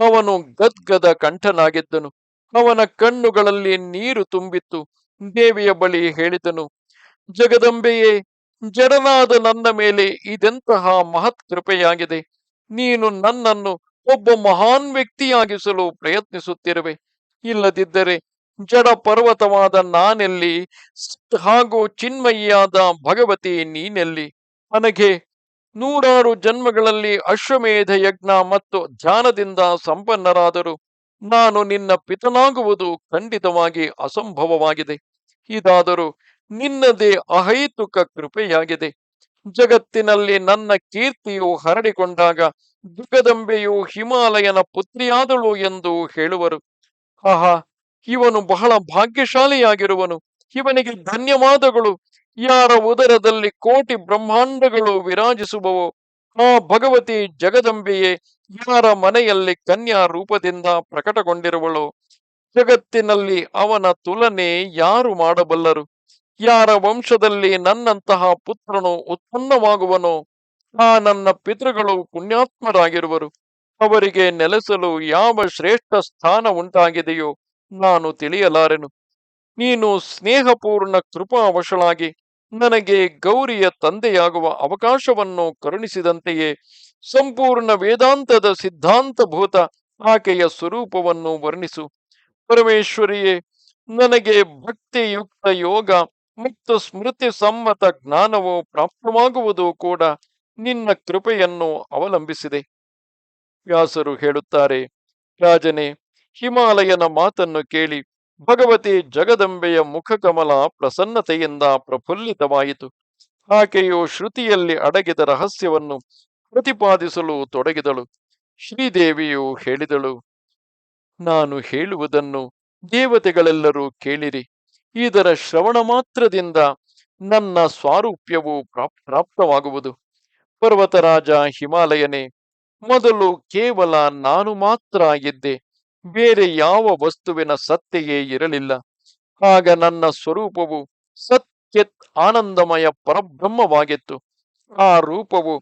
ಅವನು ಗದ್ಗದ ಕಂಠನಾಗಿದ್ದನು. ಅವನ ಕಣ್ಣುಗಳಲ್ಲಿ ನೀರು ತುಂಬಿತ್ತು. ದೇವಿಯ ಬಳಿ ಹೇಳಿದನು, ಜಗದಂಬೆಯೇ ಜಡನಾದ ನನ್ನ ಮೇಲೆ ಇದೆಂತಹ ಮಹತ್ ಕೃಪೆಯಾಗಿದೆ. ನೀನು ನನ್ನನ್ನು ಒಬ್ಬ ಮಹಾನ್ ವ್ಯಕ್ತಿಯಾಗಿಸಲು ಪ್ರಯತ್ನಿಸುತ್ತಿರುವೆ. ಇಲ್ಲದಿದ್ದರೆ ಜಡ ಪರ್ವತವಾದ ನಾನೆಲ್ಲಿ, ಹಾಗೂ ಚಿನ್ಮಯಿಯಾದ ಭಗವತಿ ನೀನೆಲ್ಲಿ ನನಗೆ ನೂರಾರು ಜನ್ಮಗಳಲ್ಲಿ ಅಶ್ವಮೇಧ ಯಜ್ಞ ಮತ್ತು ಧ್ಯಾನದಿಂದ ಸಂಪನ್ನರಾದರು. ನಾನು ನಿನ್ನ ಪಿತನಾಗುವುದು ಖಂಡಿತವಾಗಿ ಅಸಂಭವವಾಗಿದೆ. ಇದಾದರೂ ನಿನ್ನದೇ ಅಹೈತುಕ ಕೃಪೆಯಾಗಿದೆ. ಜಗತ್ತಿನಲ್ಲಿ ನನ್ನ ಕೀರ್ತಿಯು ಹರಡಿಕೊಂಡಾಗ ದುಃಖದಂಬೆಯು ಹಿಮಾಲಯನ ಪುತ್ರಿಯಾದಳು ಎಂದು ಹೇಳುವರು. ಆಹಾ, ಇವನು ಬಹಳ ಭಾಗ್ಯಶಾಲಿಯಾಗಿರುವನು. ಇವನಿಗೆ ಧನ್ಯವಾದಗಳು. ಯಾರ ಉದರದಲ್ಲಿ ಕೋಟಿ ಬ್ರಹ್ಮಾಂಡಗಳು ವಿರಾಜಿಸುವವೋ? ಆ ಭಗವತಿ ಜಗದಂಬೆಯೇ, ಯಾರ ಮನೆಯಲ್ಲಿ ಕನ್ಯಾ ರೂಪದಿಂದ ಪ್ರಕಟಗೊಂಡಿರುವಳು? ಜಗತ್ತಿನಲ್ಲಿ ಅವನ ತುಲನೆ ಯಾರು ಮಾಡಬಲ್ಲರು? ಯಾರ ವಂಶದಲ್ಲಿ ನನ್ನಂತಹ ಪುತ್ರನು ಉತ್ಪನ್ನವಾಗುವನು? ಆ ನನ್ನ ಪಿತೃಗಳು ಪುಣ್ಯಾತ್ಮರಾಗಿರುವರು. ಅವರಿಗೆ ನೆಲೆಸಲು ಯಾವ ಶ್ರೇಷ್ಠ ಸ್ಥಾನ ಉಂಟಾಗಿದೆಯೋ ನಾನು ತಿಳಿಯಲಾರೆನು. ನೀನು ಸ್ನೇಹಪೂರ್ಣ ಕೃಪಾವಶಳಾಗಿ ನನಗೆ ಗೌರಿಯ ತಂದೆಯಾಗುವ ಅವಕಾಶವನ್ನು ಕರುಣಿಸಿದಂತೆಯೇ ಸಂಪೂರ್ಣ ವೇದಾಂತದ ಸಿದ್ಧಾಂತಭೂತ ಆಕೆಯ ಸ್ವರೂಪವನ್ನು ವರ್ಣಿಸು. ಪರಮೇಶ್ವರಿಯೇ, ನನಗೆ ಭಕ್ತಿಯುಕ್ತ ಯೋಗ ಮತ್ತು ಸ್ಮೃತಿ ಸಮ್ಮತ ಜ್ಞಾನವು ಪ್ರಾಪ್ತವಾಗುವುದು ಕೂಡ ನಿನ್ನ ಕೃಪೆಯನ್ನು ಅವಲಂಬಿಸಿದೆ. ವ್ಯಾಸರು ಹೇಳುತ್ತಾರೆ, ರಾಜನೇ, ಹಿಮಾಲಯನ ಮಾತನ್ನು ಕೇಳಿ ಭಗವತಿ ಜಗದಂಬೆಯ ಮುಖಕಮಲ ಪ್ರಸನ್ನತೆಯಿಂದ ಪ್ರಫುಲ್ಲಿತವಾಯಿತು. ಆಕೆಯು ಶ್ರುತಿಯಲ್ಲಿ ಅಡಗಿದ ರಹಸ್ಯವನ್ನು ಪ್ರತಿಪಾದಿಸಲು ತೊಡಗಿದಳು. ಶ್ರೀದೇವಿಯು ಹೇಳಿದಳು, ನಾನು ಹೇಳುವುದನ್ನು ದೇವತೆಗಳೆಲ್ಲರೂ ಕೇಳಿರಿ. ಇದರ ಶ್ರವಣ ಮಾತ್ರದಿಂದ ನನ್ನ ಸ್ವಾರೂಪ್ಯವು ಪ್ರಾಪ್- ಪ್ರಾಪ್ತವಾಗುವುದು. ಪರ್ವತರಾಜ ಹಿಮಾಲಯನೇ, ಮೊದಲು ಕೇವಲ ನಾನು ಮಾತ್ರ ಆಗಿದ್ದೆ. ಬೇರೆ ಯಾವ ವಸ್ತುವಿನ ಸತ್ತೆಯೇ ಇರಲಿಲ್ಲ. ಆಗ ನನ್ನ ಸ್ವರೂಪವು ಸತ್ಯತ್ ಆನಂದಮಯ ಪರಬ್ರಹ್ಮವಾಗಿತ್ತು. ಆ ರೂಪವು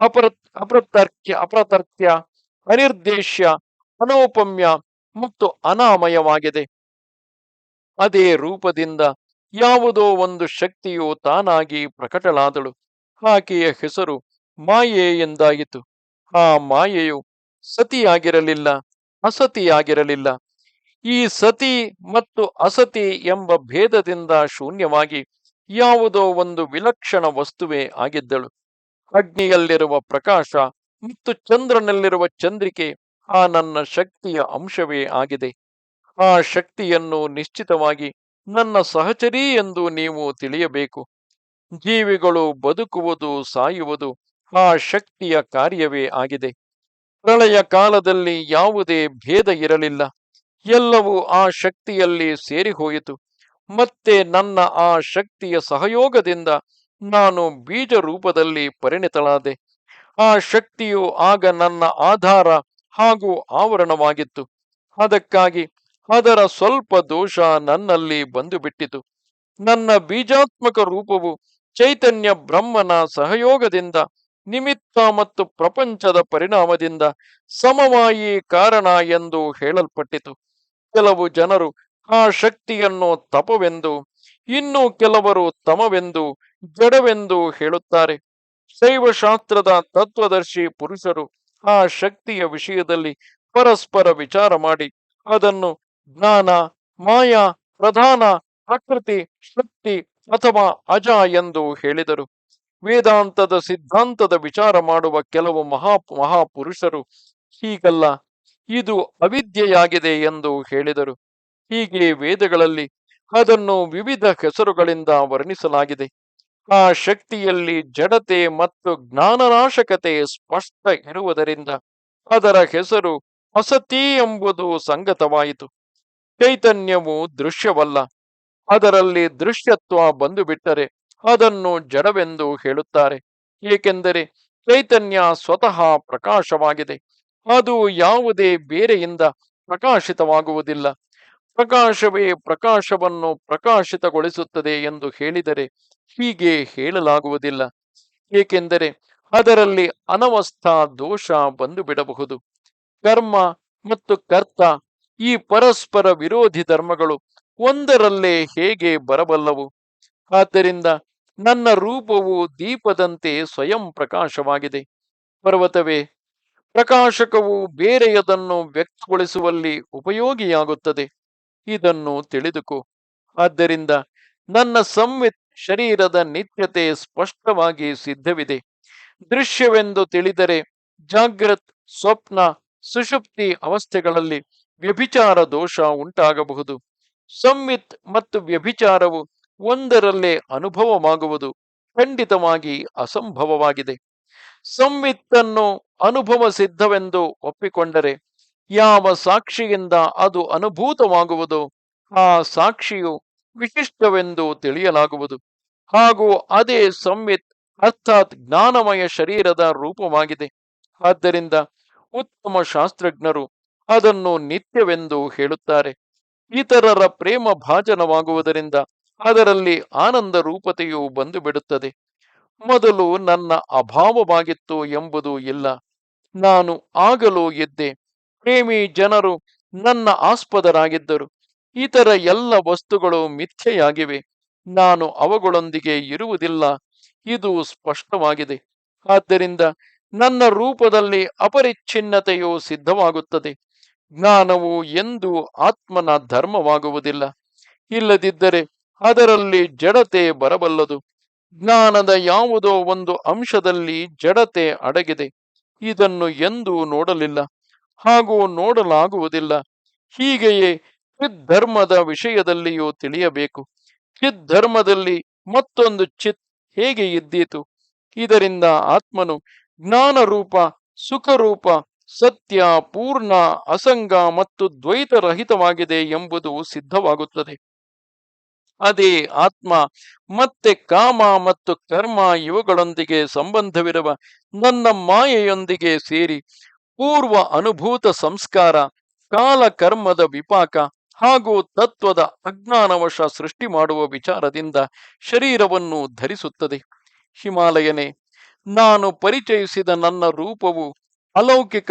ಅಪರ, ಅಪ್ರತರ್ಕ್ಯ ಅಪ್ರತರ್ಕ್ಯ, ಅನಿರ್ದೇಶ್ಯ, ಅನೌಪಮ್ಯ ಮತ್ತು ಅನಾಮಯವಾಗಿದೆ. ಅದೇ ರೂಪದಿಂದ ಯಾವುದೋ ಒಂದು ಶಕ್ತಿಯು ತಾನಾಗಿ ಪ್ರಕಟಲಾದಳು ಆಕೆಯ ಹೆಸರು ಮಾಯೆ ಎಂದಾಯಿತು ಆ ಮಾಯೆಯು ಸತಿಯಾಗಿರಲಿಲ್ಲ. ಅಸತಿಯಾಗಿರಲಿಲ್ಲ ಈ ಸತಿ ಮತ್ತು ಅಸತಿ ಎಂಬ ಭೇದದಿಂದ ಶೂನ್ಯವಾಗಿ ಯಾವುದೋ ಒಂದು ವಿಲಕ್ಷಣ ವಸ್ತುವೇ ಆಗಿದ್ದಳು. ಅಗ್ನಿಯಲ್ಲಿರುವ ಪ್ರಕಾಶ ಮತ್ತು ಚಂದ್ರನಲ್ಲಿರುವ ಚಂದ್ರಿಕೆ ಆ ನನ್ನ ಶಕ್ತಿಯ ಅಂಶವೇ ಆಗಿದೆ. ಆ ಶಕ್ತಿಯನ್ನು ನಿಶ್ಚಿತವಾಗಿ ನನ್ನ ಸಹಚರಿ ಎಂದು ನೀವು ತಿಳಿಯಬೇಕು. ಜೀವಿಗಳು ಬದುಕುವುದು, ಸಾಯುವುದು ಆ ಶಕ್ತಿಯ ಕಾರ್ಯವೇ ಆಗಿದೆ. ಪ್ರಳಯ ಕಾಲದಲ್ಲಿ ಯಾವುದೇ ಭೇದ ಇರಲಿಲ್ಲ. ಎಲ್ಲವೂ ಆ ಶಕ್ತಿಯಲ್ಲಿ ಸೇರಿಹೋಯಿತು. ಮತ್ತೆ ನನ್ನ ಆ ಶಕ್ತಿಯ ಸಹಯೋಗದಿಂದ ನಾನು ಬೀಜ ರೂಪದಲ್ಲಿ ಪರಿಣಿತಳಾದೆ. ಆ ಶಕ್ತಿಯು ಆಗ ನನ್ನ ಆಧಾರ ಹಾಗೂ ಆವರಣವಾಗಿತ್ತು. ಅದಕ್ಕಾಗಿ ಅದರ ಸ್ವಲ್ಪ ದೋಷ ನನ್ನಲ್ಲಿ ಬಂದು ಬಿಟ್ಟಿತು ನನ್ನ ಬೀಜಾತ್ಮಕ ರೂಪವು ಚೈತನ್ಯ ಬ್ರಹ್ಮನ ಸಹಯೋಗದಿಂದ ನಿಮಿತ್ತ ಮತ್ತು ಪ್ರಪಂಚದ ಪರಿಣಾಮದಿಂದ ಸಮವಾಯಿ ಕಾರಣ ಎಂದು ಹೇಳಲ್ಪಟ್ಟಿತು. ಕೆಲವು ಜನರು ಆ ಶಕ್ತಿಯನ್ನು ತಪವೆಂದು, ಇನ್ನು ಕೆಲವರು ತಮವೆಂದು, ಜಡವೆಂದು ಹೇಳುತ್ತಾರೆ. ಶೈವಶಾಸ್ತ್ರದ ತತ್ವದರ್ಶಿ ಪುರುಷರು ಆ ಶಕ್ತಿಯ ವಿಷಯದಲ್ಲಿ ಪರಸ್ಪರ ವಿಚಾರ ಮಾಡಿ, ಅದನ್ನು ಜ್ಞಾನ, ಮಾಯಾ, ಪ್ರಧಾನ ಪ್ರಕೃತಿ ಶಕ್ತಿ ಅಥವಾ ಅಜ ಎಂದು ಹೇಳಿದರು. ವೇದಾಂತದ ಸಿದ್ಧಾಂತದ ವಿಚಾರ ಮಾಡುವ ಕೆಲವು ಮಹಾ, ಮಹಾಪುರುಷರು, ಹೀಗಲ್ಲ, ಇದು ಅವಿದ್ಯೆಯಾಗಿದೆ ಎಂದು ಹೇಳಿದರು. ಹೀಗೆ ವೇದಗಳಲ್ಲಿ ಅದನ್ನು ವಿವಿಧ ಹೆಸರುಗಳಿಂದ ವರ್ಣಿಸಲಾಗಿದೆ. ಆ ಶಕ್ತಿಯಲ್ಲಿ ಜಡತೆ ಮತ್ತು ಜ್ಞಾನನಾಶಕತೆ ಸ್ಪಷ್ಟ ಇರುವುದರಿಂದ ಅದರ ಹೆಸರು ಅಸತಿ ಎಂಬುದು ಸಂಗತವಾಯಿತು. ಚೈತನ್ಯವು ದೃಶ್ಯವಲ್ಲ. ಅದರಲ್ಲಿ ದೃಶ್ಯತ್ವ ಬಂದು ಬಿಟ್ಟರೆ ಅದನ್ನು ಜಡವೆಂದು ಹೇಳುತ್ತಾರೆ. ಏಕೆಂದರೆ ಚೈತನ್ಯ ಸ್ವತಃ ಪ್ರಕಾಶವಾಗಿದೆ. ಅದು ಯಾವುದೇ ಬೇರೆಯಿಂದ ಪ್ರಕಾಶಿತವಾಗುವುದಿಲ್ಲ. ಪ್ರಕಾಶವೇ ಪ್ರಕಾಶವನ್ನು ಪ್ರಕಾಶಿತಗೊಳಿಸುತ್ತದೆ ಎಂದು ಹೇಳಿದರೆ ಹೀಗೆ ಹೇಳಲಾಗುವುದಿಲ್ಲ. ಏಕೆಂದರೆ ಅದರಲ್ಲಿ ಅನವಸ್ಥಾ ದೋಷ ಬಂದು ಬಿಡಬಹುದು ಕರ್ಮ ಮತ್ತು ಕರ್ತ, ಈ ಪರಸ್ಪರ ವಿರೋಧಿ ಧರ್ಮಗಳು ಒಂದರಲ್ಲೇ ಹೇಗೆ ಬರಬಲ್ಲವು? ಆದ್ದರಿಂದ ನನ್ನ ರೂಪವು ದೀಪದಂತೆ ಸ್ವಯಂ ಪ್ರಕಾಶವಾಗಿದೆ. ಪರ್ವತವೇ, ಪ್ರಕಾಶಕವು ಬೇರೆಯದನ್ನು ವ್ಯಕ್ತಗೊಳಿಸುವಲ್ಲಿ ಉಪಯೋಗಿಯಾಗುತ್ತದೆ. ಇದನ್ನು ತಿಳಿದುಕೋ. ಆದ್ದರಿಂದ ನನ್ನ ಸಂವಿತ್ ಶರೀರದ ನಿತ್ಯತೆ ಸ್ಪಷ್ಟವಾಗಿ ಸಿದ್ಧವಿದೆ. ದೃಶ್ಯವೆಂದು ತಿಳಿದರೆ ಜಾಗೃತ್ ಸ್ವಪ್ನ, ಸುಷುಪ್ತಿ ಅವಸ್ಥೆಗಳಲ್ಲಿ ವ್ಯಭಿಚಾರ ದೋಷ ಉಂಟಾಗಬಹುದು. ಸಂವಿತ್ ಮತ್ತು ವ್ಯಭಿಚಾರವು ಒಂದರಲ್ಲೇ ಅನುಭವವಾಗುವುದು ಖಂಡಿತವಾಗಿ ಅಸಂಭವವಾಗಿದೆ. ಸಂವಿತ್ತನ್ನು ಅನುಭವ ಸಿದ್ಧವೆಂದು ಒಪ್ಪಿಕೊಂಡರೆ ಯಾವ ಸಾಕ್ಷಿಯಿಂದ ಅದು ಅನುಭೂತವಾಗುವುದು, ಆ ಸಾಕ್ಷಿಯು ವಿಶಿಷ್ಟವೆಂದು ತಿಳಿಯಲಾಗುವುದು. ಹಾಗೂ ಅದೇ ಸಂವಿತ್ ಅರ್ಥಾತ್ ಜ್ಞಾನಮಯ ಶರೀರದ ರೂಪವಾಗಿದೆ. ಆದ್ದರಿಂದ ಉತ್ತಮ ಶಾಸ್ತ್ರಜ್ಞರು ಅದನ್ನು ನಿತ್ಯವೆಂದು ಹೇಳುತ್ತಾರೆ. ಇತರರ ಪ್ರೇಮ ಭಾಜನವಾಗುವುದರಿಂದ ಅದರಲ್ಲಿ ಆನಂದ ರೂಪತೆಯು ಬಂದು ಬಿಡುತ್ತದೆ. ಮೊದಲು ನನ್ನ ಅಭಾವವಾಗಿತ್ತು ಎಂಬುದು ಇಲ್ಲ. ನಾನು ಆಗಲೂ ಇದ್ದೆ ಪ್ರೇಮಿ ಜನರು ನನ್ನ ಆಸ್ಪದರಾಗಿದ್ದರು. ಇತರ ಎಲ್ಲ ವಸ್ತುಗಳು ಮಿಥ್ಯೆಯಾಗಿವೆ. ನಾನು ಅವುಗಳೊಂದಿಗೆ ಇರುವುದಿಲ್ಲ. ಇದು ಸ್ಪಷ್ಟವಾಗಿದೆ. ಆದ್ದರಿಂದ ನನ್ನ ರೂಪದಲ್ಲಿ ಅಪರಿಚ್ಛಿನ್ನತೆಯು ಸಿದ್ಧವಾಗುತ್ತದೆ. ಜ್ಞಾನವು ಎಂದು ಆತ್ಮನ ಧರ್ಮವಾಗುವುದಿಲ್ಲ. ಇಲ್ಲದಿದ್ದರೆ ಅದರಲ್ಲಿ ಜಡತೆ ಬರಬಲ್ಲದು. ಜ್ಞಾನದ ಯಾವುದೋ ಒಂದು ಅಂಶದಲ್ಲಿ ಜಡತೆ ಅಡಗಿದೆ. ಇದನ್ನು ಎಂದೂ ನೋಡಲಿಲ್ಲ. ಹಾಗೂ ನೋಡಲಾಗುವುದಿಲ್ಲ. ಹೀಗೆಯೇ ಚಿದ್ಧರ್ಮದ ವಿಷಯದಲ್ಲಿಯೂ ತಿಳಿಯಬೇಕು. ಚಿದ್ಧರ್ಮದಲ್ಲಿ ಮತ್ತೊಂದು ಚಿತ್ ಹೇಗೆ ಇದ್ದೀತು ಇದರಿಂದ ಆತ್ಮನು ಜ್ಞಾನರೂಪ, ಸುಖರೂಪ, ಸತ್ಯ, ಪೂರ್ಣ, ಅಸಂಗ ಮತ್ತು ದ್ವೈತರಹಿತವಾಗಿದೆ ಎಂಬುದು ಸಿದ್ಧವಾಗುತ್ತದೆ. ಅದೇ ಆತ್ಮ ಮತ್ತೆ ಕಾಮ ಮತ್ತು ಕರ್ಮ ಇವುಗಳೊಂದಿಗೆ ಸಂಬಂಧವಿರುವ ನನ್ನ ಮಾಯೆಯೊಂದಿಗೆ ಸೇರಿ ಪೂರ್ವ ಅನುಭೂತ ಸಂಸ್ಕಾರ, ಕಾಲ ಕರ್ಮದ ವಿಪಾಕ ಹಾಗೂ ತತ್ವದ ಅಜ್ಞಾನವಶ ಸೃಷ್ಟಿ ಮಾಡುವ ವಿಚಾರದಿಂದ ಶರೀರವನ್ನು ಧರಿಸುತ್ತದೆ. ಹಿಮಾಲಯನೇ, ನಾನು ಪರಿಚಯಿಸಿದ ನನ್ನ ರೂಪವು ಅಲೌಕಿಕ,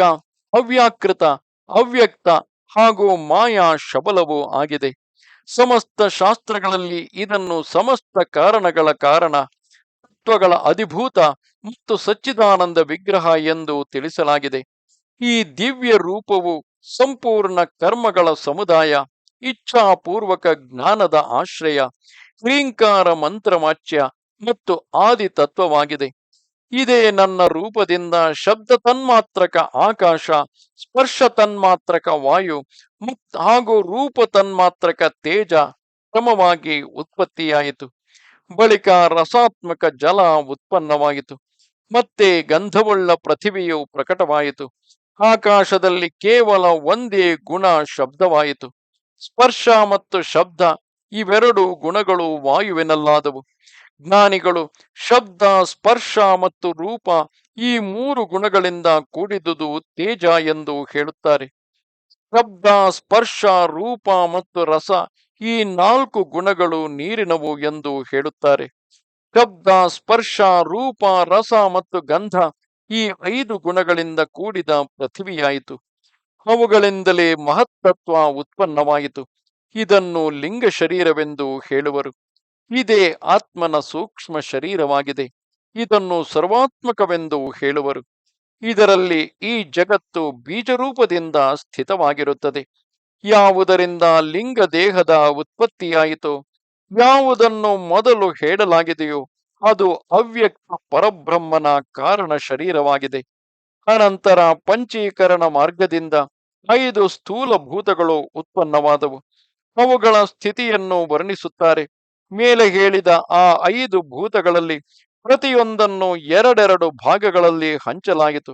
ಅವ್ಯಾಕೃತ, ಅವ್ಯಕ್ತ ಹಾಗೂ ಮಾಯಾ ಶಬಲವೂ ಆಗಿದೆ. ಸಮಸ್ತ ಶಾಸ್ತ್ರಗಳಲ್ಲಿ ಇದನ್ನು ಸಮಸ್ತ ಕಾರಣಗಳ ಕಾರಣ, ತತ್ವಗಳ ಅಧಿಭೂತ ಮತ್ತು ಸಚ್ಚಿದಾನಂದ ವಿಗ್ರಹ ಎಂದು ತಿಳಿಸಲಾಗಿದೆ. ಈ ದಿವ್ಯ ರೂಪವು ಸಂಪೂರ್ಣ ಕರ್ಮಗಳ ಸಮುದಾಯ, ಇಚ್ಛಾಪೂರ್ವಕ ಜ್ಞಾನದ ಆಶ್ರಯ ಕ್ರೀಂಕಾರ ಮಂತ್ರವಾಚ್ಯ ಮತ್ತು ಆದಿ ತತ್ವವಾಗಿದೆ ಇದೇ ನನ್ನ ರೂಪದಿಂದ ಶಬ್ದ ತನ್ಮಾತ್ರಕ ಆಕಾಶ, ಸ್ಪರ್ಶ ತನ್ಮಾತ್ರಕ ವಾಯು, ಮುಕ್ತ ಹಾಗೂ ರೂಪ ತನ್ಮಾತ್ರಕ ತೇಜ ಕ್ರಮವಾಗಿ ಉತ್ಪತ್ತಿಯಾಯಿತು. ಬಳಿಕ ರಸಾತ್ಮಕ ಜಲ ಉತ್ಪನ್ನವಾಯಿತು. ಮತ್ತೆ ಗಂಧವುಳ್ಳ ಪ್ರತಿಭೆಯು ಪ್ರಕಟವಾಯಿತು. ಆಕಾಶದಲ್ಲಿ ಕೇವಲ ಒಂದೇ ಗುಣ ಶಬ್ದವಾಯಿತು. ಸ್ಪರ್ಶ ಮತ್ತು ಶಬ್ದ ಇವೆರಡು ಗುಣಗಳು ವಾಯುವಿನಲ್ಲಾದವು. ಜ್ಞಾನಿಗಳು ಶಬ್ದ, ಸ್ಪರ್ಶ ಮತ್ತು ರೂಪ ಈ ಮೂರು ಗುಣಗಳಿಂದ ಕೂಡಿದುದು ತೇಜ ಎಂದು ಹೇಳುತ್ತಾರೆ. ಶಬ್ದ, ಸ್ಪರ್ಶ, ರೂಪ ಮತ್ತು ರಸ ಈ ನಾಲ್ಕು ಗುಣಗಳು ನೀರಿನವು ಎಂದು ಹೇಳುತ್ತಾರೆ. ಶಬ್ದ, ಸ್ಪರ್ಶ, ರೂಪ, ರಸ ಮತ್ತು ಗಂಧ ಈ ಐದು ಗುಣಗಳಿಂದ ಕೂಡಿದ ಪೃಥ್ವಿಯಾಯಿತು. ಅವುಗಳಿಂದಲೇ ಮಹತ್ತತ್ವ ಉತ್ಪನ್ನವಾಯಿತು. ಇದನ್ನು ಲಿಂಗ ಶರೀರವೆಂದು ಹೇಳುವರು. ಇದೇ ಆತ್ಮನ ಸೂಕ್ಷ್ಮ ಶರೀರವಾಗಿದೆ. ಇದನ್ನು ಸರ್ವಾತ್ಮಕವೆಂದು ಹೇಳುವರು. ಇದರಲ್ಲಿ ಈ ಜಗತ್ತು ಬೀಜರೂಪದಿಂದ ಸ್ಥಿತವಾಗಿರುತ್ತದೆ. ಯಾವುದರಿಂದ ಲಿಂಗ ದೇಹದ ಉತ್ಪತ್ತಿಯಾಯಿತು? ಯಾವುದನ್ನು ಮೊದಲು ಹೇಳಲಾಗಿದೆಯೋ ಅದು ಅವ್ಯಕ್ತ ಪರಬ್ರಹ್ಮನ ಕಾರಣ ಶರೀರವಾಗಿದೆ. ಅನಂತರ ಪಂಚೀಕರಣ ಮಾರ್ಗದಿಂದ ಐದು ಸ್ಥೂಲ ಭೂತಗಳು ಉತ್ಪನ್ನವಾದವು. ಅವುಗಳ ಸ್ಥಿತಿಯನ್ನು ವರ್ಣಿಸುತ್ತಾರೆ. ಮೇಲೆ ಹೇಳಿದ ಆ ಐದು ಭೂತಗಳಲ್ಲಿ ಪ್ರತಿಯೊಂದನ್ನು ಎರಡೆರಡು ಭಾಗಗಳಲ್ಲಿ ಹಂಚಲಾಯಿತು.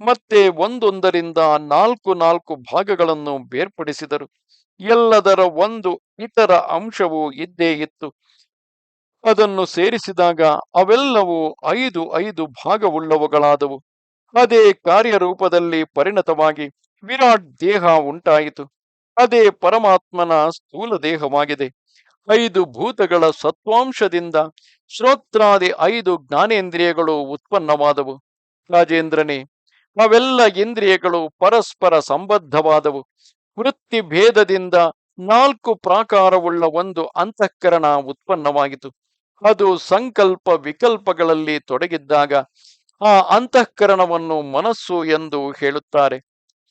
ಮತ್ತೆ ಒಂದೊಂದರಿಂದ ನಾಲ್ಕು ನಾಲ್ಕು ಭಾಗಗಳನ್ನು ಬೇರ್ಪಡಿಸಿದರು. ಎಲ್ಲದರ ಒಂದು ಇತರ ಅಂಶವು ಇದ್ದೇ ಇತ್ತು. ಅದನ್ನು ಸೇರಿಸಿದಾಗ ಅವೆಲ್ಲವೂ ಐದು ಐದು ಭಾಗವುಳ್ಳವುಗಳಾದವು. ಅದೇ ಕಾರ್ಯರೂಪದಲ್ಲಿ ಪರಿಣತವಾಗಿ ವಿರಾಟ್ ದೇಹ ಉಂಟಾಯಿತು. ಅದೇ ಪರಮಾತ್ಮನ ಸ್ಥೂಲ ದೇಹವಾಗಿದೆ. ಐದು ಭೂತಗಳ ಸತ್ವಾಂಶದಿಂದ ಶ್ರೋತ್ರಾದಿ ಐದು ಜ್ಞಾನೇಂದ್ರಿಯಗಳು ಉತ್ಪನ್ನವಾದವು. ರಾಜೇಂದ್ರನೇ, ಅವೆಲ್ಲ ಇಂದ್ರಿಯಗಳು ಪರಸ್ಪರ ಸಂಬದ್ಧವಾದವು. ವೃತ್ತಿ ಭೇದದಿಂದ ನಾಲ್ಕು ಪ್ರಾಕಾರವುಳ್ಳ ಒಂದು ಅಂತಃಕರಣ ಉತ್ಪನ್ನವಾಯಿತು ಅದು ಸಂಕಲ್ಪ ವಿಕಲ್ಪಗಳಲ್ಲಿ ತೊಡಗಿದ್ದಾಗ ಆ ಅಂತಃಕರಣವನ್ನು ಮನಸ್ಸು ಎಂದು ಹೇಳುತ್ತಾರೆ.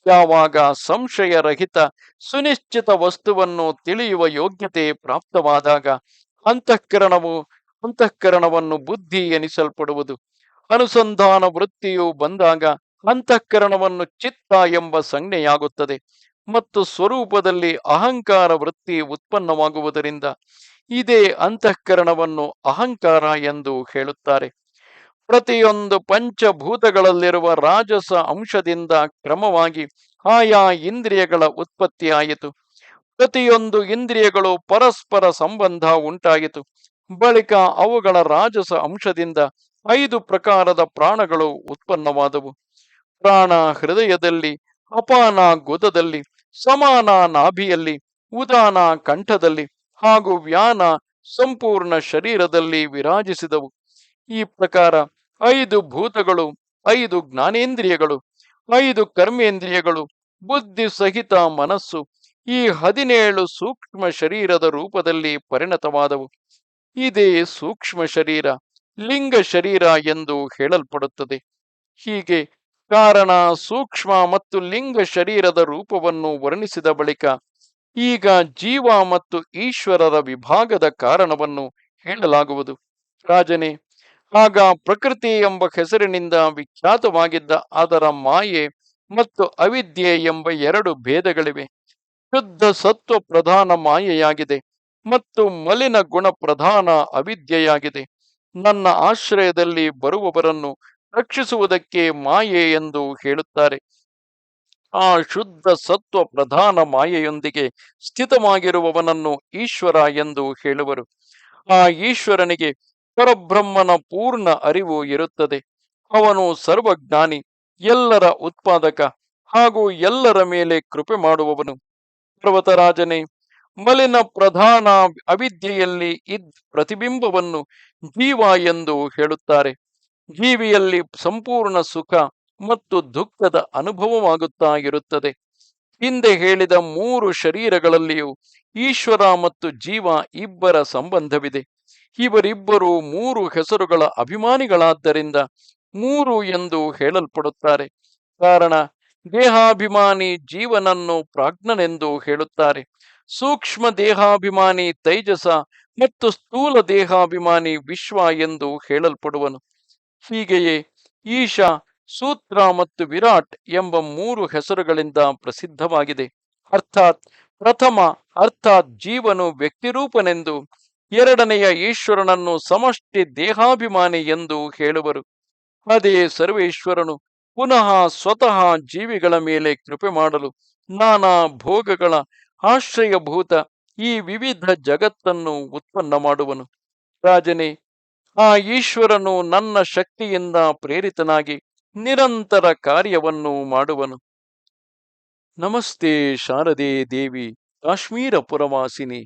ಯಾವಾಗ ಸಂಶಯರಹಿತ ಸುನಿಶ್ಚಿತ ವಸ್ತುವನ್ನು ತಿಳಿಯುವ ಯೋಗ್ಯತೆ ಪ್ರಾಪ್ತವಾದಾಗ ಅಂತಃಕರಣವು, ಅಂತಃಕರಣವನ್ನು ಬುದ್ಧಿ ಎನಿಸಲ್ಪಡುವುದು. ಅನುಸಂಧಾನ ವೃತ್ತಿಯು ಬಂದಾಗ ಅಂತಃಕರಣವನ್ನು ಚಿತ್ತ ಎಂಬ ಸಂಜ್ಞೆಯಾಗುತ್ತದೆ ಮತ್ತು ಸ್ವರೂಪದಲ್ಲಿ ಅಹಂಕಾರ ವೃತ್ತಿ ಉತ್ಪನ್ನವಾಗುವುದರಿಂದ ಇದೇ ಅಂತಃಕರಣವನ್ನು ಅಹಂಕಾರ ಎಂದು ಹೇಳುತ್ತಾರೆ. ಪ್ರತಿಯೊಂದು ಪಂಚಭೂತಗಳಲ್ಲಿರುವ ರಾಜಸ ಅಂಶದಿಂದ ಕ್ರಮವಾಗಿ ಆಯಾ ಇಂದ್ರಿಯಗಳ ಉತ್ಪತ್ತಿಯಾಯಿತು. ಪ್ರತಿಯೊಂದು ಇಂದ್ರಿಯಗಳು ಪರಸ್ಪರ ಸಂಬಂಧ ಉಂಟಾಯಿತು. ಬಳಿಕ ಅವುಗಳ ರಾಜಸ ಅಂಶದಿಂದ ಐದು ಪ್ರಕಾರದ ಪ್ರಾಣಗಳು ಉತ್ಪನ್ನವಾದವು. ಪ್ರಾಣ ಹೃದಯದಲ್ಲಿ, ಅಪಾನ ಗುದದಲ್ಲಿ, ಸಮಾನ ನಾಭಿಯಲ್ಲಿ, ಉದಾನ ಕಂಠದಲ್ಲಿ ಹಾಗೂ ವ್ಯಾನ ಸಂಪೂರ್ಣ ಶರೀರದಲ್ಲಿ ವಿರಾಜಿಸಿದವು. ಈ ಪ್ರಕಾರ ಐದು ಭೂತಗಳು, ಐದು ಜ್ಞಾನೇಂದ್ರಿಯಗಳು, ಐದು ಕರ್ಮೇಂದ್ರಿಯಗಳು, ಬುದ್ಧಿ ಸಹಿತ ಮನಸ್ಸು ಈ ಹದಿನೇಳು ಸೂಕ್ಷ್ಮ ಶರೀರದ ರೂಪದಲ್ಲಿ ಪರಿಣತವಾದವು. ಇದೇ ಸೂಕ್ಷ್ಮ ಶರೀರ ಲಿಂಗ ಶರೀರ ಎಂದು ಹೇಳಲ್ಪಡುತ್ತದೆ. ಹೀಗೆ ಕಾರಣ ಸೂಕ್ಷ್ಮ ಮತ್ತು ಲಿಂಗ ಶರೀರದ ರೂಪವನ್ನು ವರ್ಣಿಸಿದ ಬಳಿಕ ಈಗ ಜೀವ ಮತ್ತು ಈಶ್ವರರ ವಿಭಾಗದ ಕಾರಣವನ್ನು ಹೇಳಲಾಗುವುದು. ರಾಜನೇ ಆಗ ಪ್ರಕೃತಿ ಎಂಬ ಹೆಸರಿನಿಂದ ವಿಖ್ಯಾತವಾಗಿದ್ದ ಅದರ ಮಾಯೆ ಮತ್ತು ಅವಿದ್ಯೆ ಎಂಬ ಎರಡು ಭೇದಗಳಿವೆ. ಶುದ್ಧ ಸತ್ವ ಪ್ರಧಾನ ಮಾಯೆಯಾಗಿದೆ ಮತ್ತು ಮಲಿನ ಗುಣ ಪ್ರಧಾನ ಅವಿದ್ಯೆಯಾಗಿದೆ. ನನ್ನ ಆಶ್ರಯದಲ್ಲಿ ಬರುವವರನ್ನು ರಕ್ಷಿಸುವುದಕ್ಕೆ ಮಾಯೆ ಎಂದು ಹೇಳುತ್ತಾರೆ. ಆ ಶುದ್ಧ ಸತ್ವ ಪ್ರಧಾನ ಮಾಯೆಯೊಂದಿಗೆ ಸ್ಥಿತವಾಗಿರುವವನನ್ನು ಈಶ್ವರ ಎಂದು ಹೇಳುವರು. ಆ ಈಶ್ವರನಿಗೆ ಪರಬ್ರಹ್ಮನ ಪೂರ್ಣ ಅರಿವು ಇರುತ್ತದೆ. ಅವನು ಸರ್ವಜ್ಞಾನಿ, ಎಲ್ಲರ ಉತ್ಪಾದಕ ಹಾಗೂ ಎಲ್ಲರ ಮೇಲೆ ಕೃಪೆ ಮಾಡುವವನು. ಪರ್ವತರಾಜನೇ, ಮಲಿನ ಪ್ರಧಾನ ಅವಿದ್ಯೆಯಲ್ಲಿ ಇದ್ದ ಪ್ರತಿಬಿಂಬವನ್ನು ಜೀವ ಎಂದು ಹೇಳುತ್ತಾರೆ. ಜೀವಿಯಲ್ಲಿ ಸಂಪೂರ್ಣ ಸುಖ ಮತ್ತು ದುಃಖದ ಅನುಭವವಾಗುತ್ತಾ ಇರುತ್ತದೆ. ಹಿಂದೆ ಹೇಳಿದ ಮೂರು ಶರೀರಗಳಲ್ಲಿಯೂ ಈಶ್ವರ ಮತ್ತು ಜೀವ ಇಬ್ಬರ ಸಂಬಂಧವಿದೆ. ಇವರಿಬ್ಬರು ಮೂರು ಹೆಸರುಗಳ ಅಭಿಮಾನಿಗಳಾದ್ದರಿಂದ ಮೂರು ಎಂದು ಹೇಳಲ್ಪಡುತ್ತಾರೆ. ಕಾರಣ, ದೇಹಾಭಿಮಾನಿ ಜೀವನನ್ನು ಪ್ರಾಜ್ಞನೆಂದು ಹೇಳುತ್ತಾರೆ. ಸೂಕ್ಷ್ಮ ದೇಹಾಭಿಮಾನಿ ತೈಜಸ ಮತ್ತು ಸ್ಥೂಲ ದೇಹಾಭಿಮಾನಿ ವಿಶ್ವ ಎಂದು ಹೇಳಲ್ಪಡುವನು. ಹೀಗೆಯೇ ಈಶಾ, ಸೂತ್ರ ಮತ್ತು ವಿರಾಟ್ ಎಂಬ ಮೂರು ಹೆಸರುಗಳಿಂದ ಪ್ರಸಿದ್ಧವಾಗಿದೆ. ಅರ್ಥಾತ್ ಪ್ರಥಮ, ಅರ್ಥಾತ್ ಜೀವನು ವ್ಯಕ್ತಿರೂಪನೆಂದು ಎರಡನೆಯ ಈಶ್ವರನನ್ನು ಸಮಷ್ಟಿ ದೇಹಾಭಿಮಾನಿ ಎಂದು ಹೇಳುವರು. ಅದೇ ಸರ್ವೇಶ್ವರನು ಪುನಃ ಸ್ವತಃ ಜೀವಿಗಳ ಮೇಲೆ ಕೃಪೆ ಮಾಡಲು ನಾನಾ ಭೋಗಗಳ ಆಶ್ರಯಭೂತ ಈ ವಿವಿಧ ಜಗತ್ತನ್ನು ಉತ್ಪನ್ನ ಮಾಡುವನು. ರಾಜನೇ, ಆ ಈಶ್ವರನು ನನ್ನ ಶಕ್ತಿಯಿಂದ ಪ್ರೇರಿತನಾಗಿ ನಿರಂತರ ಕಾರ್ಯವನ್ನು ಮಾಡುವನು. ನಮಸ್ತೆ ಶಾರದೆ ದೇವಿ ಕಾಶ್ಮೀರ ಪುರವಾಸಿನಿ.